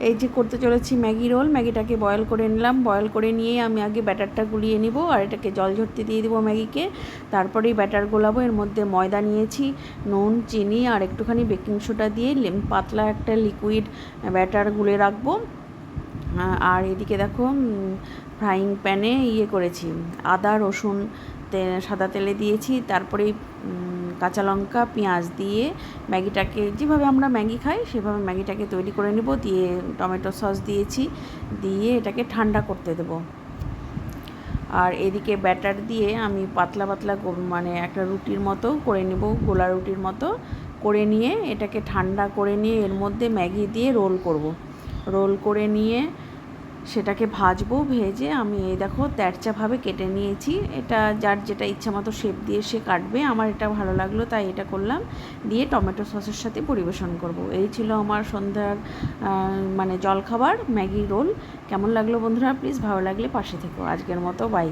এই যে করতে চলেছি ম্যাগি রোল, ম্যাগিটাকে বয়েল করে নিলাম। বয়েল করে নিয়ে আমি আগে ব্যাটারটা গুলিয়ে নিব আর এটাকে জল ঝরতে দিয়ে দেবো ম্যাগিকে। তারপরেই ব্যাটার গোলাবো, এর মধ্যে ময়দা নিয়েছি, নুন, চিনি আর একটুখানি বেকিং সোডা দিয়ে লেম- পাতলা একটা লিকুইড ব্যাটার গুলে রাখব। আর এদিকে দেখো ফ্রাইং প্যানে ইয়ে করেছি, আদা, রসুন সাদা তেলে দিয়েছি। তারপরে কাঁচা লঙ্কা, পেঁয়াজ দিয়ে ম্যাগিটাকে, যেভাবে আমরা ম্যাগি খাই, সেভাবে ম্যাগিটাকে তৈরি করে নেব। দিয়ে টমেটো সস দিয়েছি। দিয়ে এটাকে ঠান্ডা করতে দেবো। আর এদিকে ব্যাটার দিয়ে আমি পাতলা পাতলা মানে একটা রুটির মতো করে নেব, গোলা রুটির মতো করে নিয়ে এটাকে ঠান্ডা করে নিয়ে এর মধ্যে ম্যাগি দিয়ে রোল করব। রোল করে নিয়ে সেটাকে ভাজবো, ভেজে আমি এই দেখো তেরচাভাবে কেটে নিয়েছি। এটা যার যেটা ইচ্ছা মতো শেপ দিয়ে সে কাটবে। আমার এটা ভালো লাগল, তাই এটা করলাম। দিয়ে টমেটো সসের সাথে পরিবেশন করব। এই ছিল আমার সন্ধ্যার মানে জলখাবার ম্যাগি রোল। কেমন লাগল বন্ধুরা? প্লিজ ভালো লাগলে পাশে থেকো। আজকের মতো বাই